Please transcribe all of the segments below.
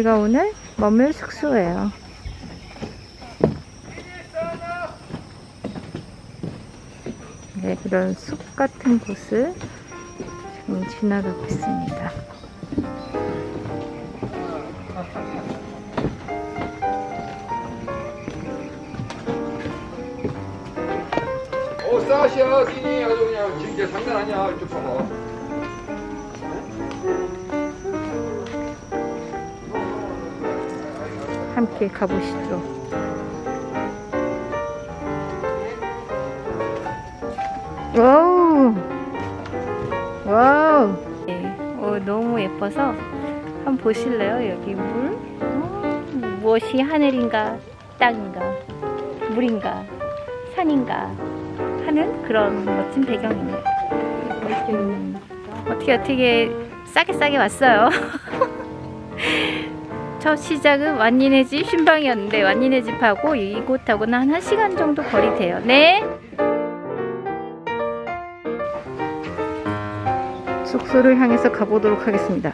네, 저희가 오늘 머물 숙소예요. 네, 이런 숲 같은 곳을 지금 지나가고 있습니다. 어, 싸시야, 끼니 아주 그냥 진짜 장난 아니야. 이쪽 봐봐. 함께 가보시죠. 와우! 와우! 네, 어, 너무 예뻐서 한번 보실래요? 여기 물? 어, 무엇이 하늘인가, 땅인가, 물인가, 산인가 하는 그런 멋진 배경이네요. 음, 어떻게 어떻게 싸게 싸게 왔어요. 첫 시작은 완니네 집 신방이었는데 완니네 집하고 이곳하고는 한 1시간 정도 거리 돼요. 네. 숙소를 향해서 가보도록 하겠습니다.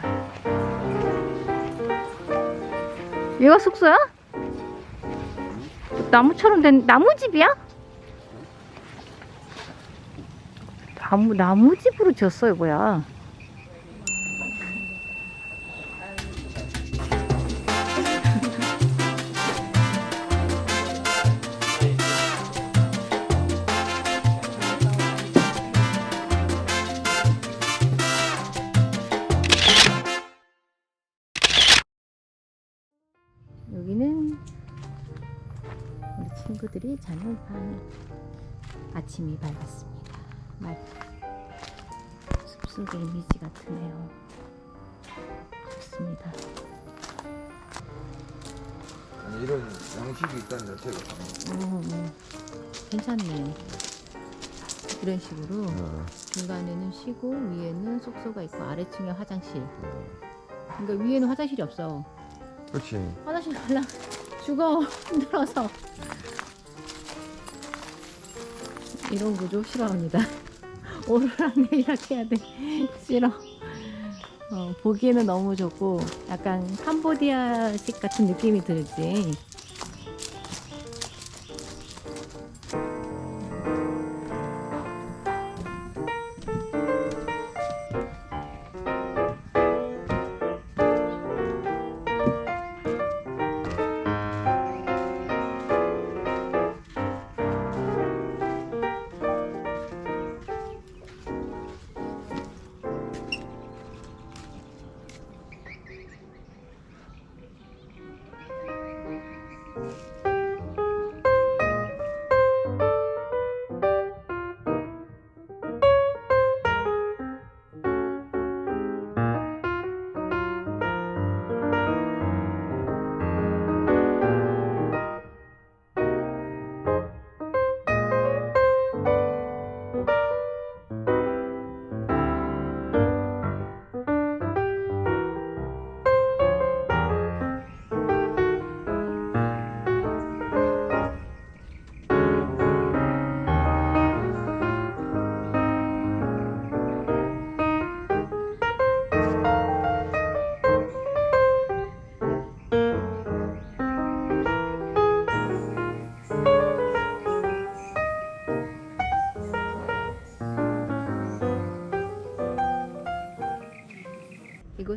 얘가 숙소야? 나무처럼 된 나무집이야? 나무 나무집으로 지었어요, 뭐야? 친구들이 자는 방 아침이 밝았습니다. 말 숲속의 이미지 같으네요. 좋습니다. 아니, 이런 양식이 있다는 자체가. 오, 오. 괜찮네. 이런 식으로 어, 중간에는 쉬고 위에는 숙소가 있고 아래층에 화장실. 그러니까 위에는 화장실이 없어. 그렇지. 화장실 갈라 죽어 힘들어서 이런 구조 싫어합니다. 오르락 내리락 해야 돼. 싫어. 어, 보기에는 너무 좋고 약간 캄보디아식 같은 느낌이 들지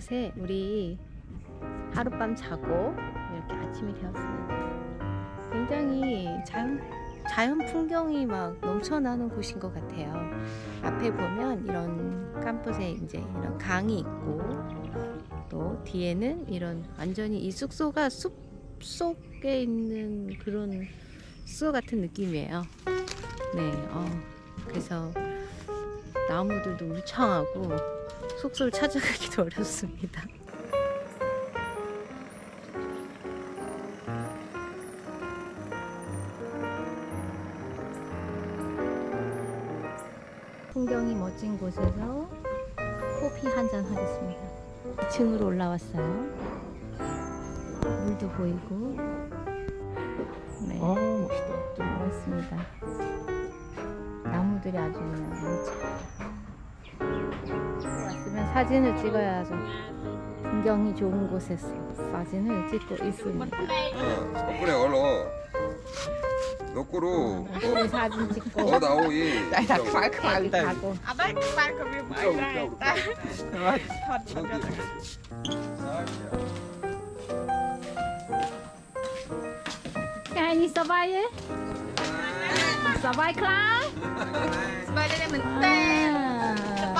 이곳에 우리 하룻밤 자고 이렇게 아침이 되었습니다. 굉장히 자연, 자연 풍경이 막 넘쳐나는 곳인 것 같아요. 앞에 보면 이런 캄프에 이제 이런 강이 있고 또 뒤에는 이런 완전히 이 숙소가 숲 속에 있는 그런 숙소 같은 느낌이에요. 네, 어, 그래서 나무들도 울창하고 숙소를 찾아가기도 어렵습니다. 풍경이 멋진 곳에서 커피 한 잔 하겠습니다. 2층으로 올라왔어요. 물도 보이고. 네, 아, 멋있다. 좀 멋있습니다. 나무들이 아주 그냥 넘쳐. 왔으면 사진을 찍어야죠. 풍경이 좋은 곳에서 사진을 찍고 있습니다. 그래 얼로 너꾸로 우리 사진 찍고 어 나오이. Đây là khoái khoái 여기 từ. 가고 À bác, bác có biết bác đây. Đây. Thật thật ra là 야니 서바이 서바이 클라 Bác đây là mình tên.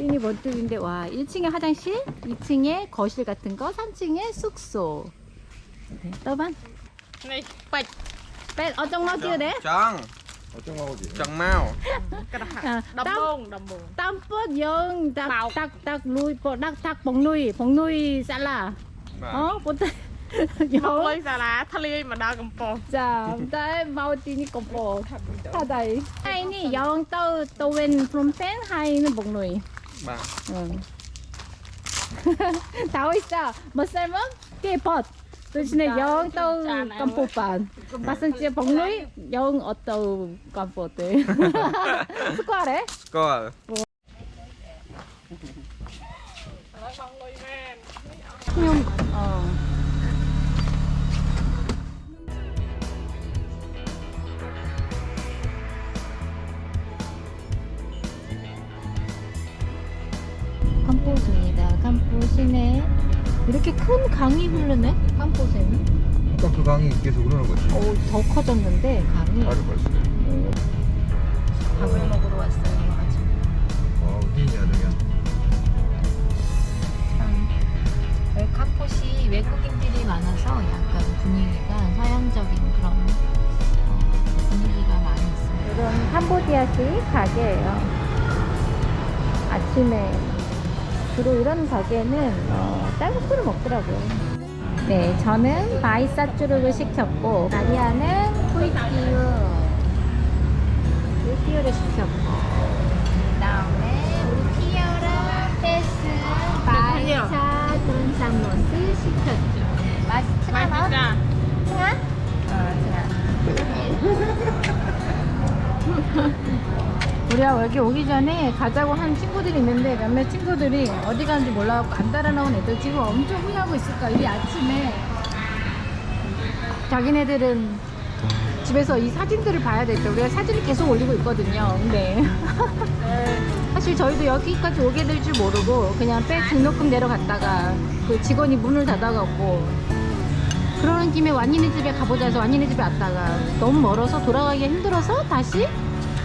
유니 원룸인데 와 1층에 화장실, 2층에 거실 같은 거, 3층에 숙소. 네, 떠반. này 어정 넣어줘야 돼. 어쩜 하고지? Trần Mao 땀볕 영 딱딱딱 루이 딱딱 봉누이 봉누이 살라. 어? 보다 màu 영. ơi già lá thắt 자, 다에 마우티니 꼼포. 하다이. 하이니 영떠 또웬 프롬펜 하이는 봉누이. 마. 응. 나와 있어. 못 살면 깨벗. 대신에 영 떠우 깜뽀반. 맛은 진짜 복로이 영 어떠우 깜뽀대. 스쿼래? 스쿼. 그냥 시내 이렇게 큰 강이 흐르네. 깜포세는. 아까 그 강이 계속 흐르는 거지. 오, 더 커졌는데 강이. 바로 봤어. 밥을 먹으러 왔어요. 아주. 어, 어디냐, 너야? 참, 여기 카포시 외국인들이 많아서 약간 분위기가 서양적인 그런 어, 분위기가 많이 있어요. 이런 캄보디아식 가게예요. 아침에 주로 이런 가게는 어, 쌀국수를 먹더라고요. 네, 저는 바이사쭈르를 시켰고 마리아는 쿠이띠우 쿠이띠우를 시켰고 여기 오기 전에 가자고 한 친구들이 있는데 몇몇 친구들이 어디 가는지 몰라갖고 안 따라 나온 애들 지금 엄청 후회하고 있을 거야. 이 아침에 자기네들은 집에서 이 사진들을 봐야 되겠다. 우리가 사진을 계속 올리고 있거든요. 근데 사실 저희도 여기까지 오게 될 줄 모르고 그냥 백 등록금 내려갔다가 그 직원이 문을 닫아갖고 그러는 김에 완이네 집에 가보자 해서 완이네 집에 왔다가 너무 멀어서 돌아가기가 힘들어서 다시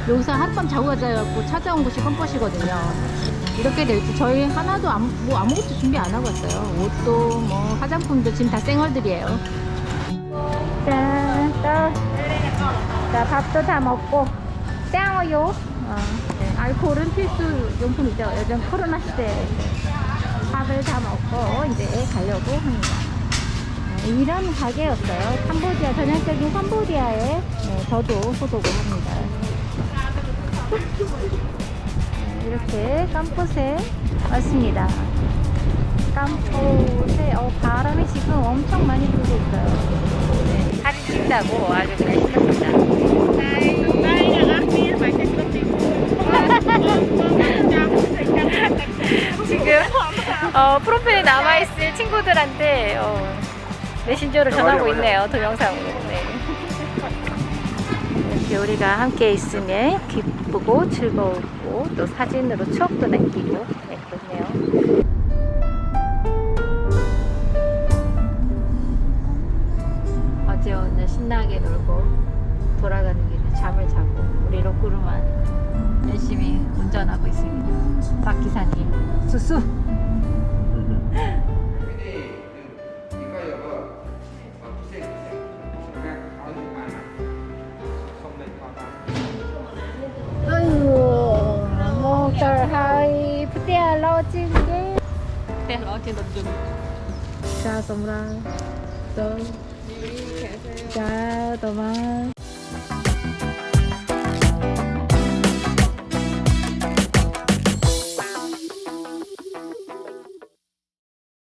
여기서 하룻밤 자고 가자 해갖고 찾아온 곳이 컴퍼시거든요. 이렇게 될지 저희 하나도 아무, 뭐 아무것도 준비 안 하고 왔어요. 옷도 뭐 화장품도 지금 다 쌩얼들이에요. 짠, 또, 자 밥도 다 먹고 땡어요. 어, 네, 알코올은 필수 용품이죠. 요즘 코로나 시대에 밥을 다 먹고 이제 가려고 합니다. 네, 이런 가게였어요. 캄보디아 전형적인 캄보디아에 네, 저도 소속을 합니다. 이렇게 깜포세 왔습니다. 깜포에 어, 바람이 지금 엄청 많이 불고 있어요. 네, 사진 찍다고 아주 그냥 시켰습니다. 지금 어, 프로필이 남아있을 친구들한테 어, 메신저를 전하고 있네요. 동영상으로. 네. 우리가 함께 있으면 기쁘고 즐거우고 또 사진으로 추억도 남기고 네, 그렇네요. 어제 오늘 신나게 놀고 돌아가는 길에 잠을 자고 우리 로꾸루만 열심히 운전하고 있습니다. 박 기사님 수수. 러진 게 rừng 자, 썸라. 또. 자, 또만.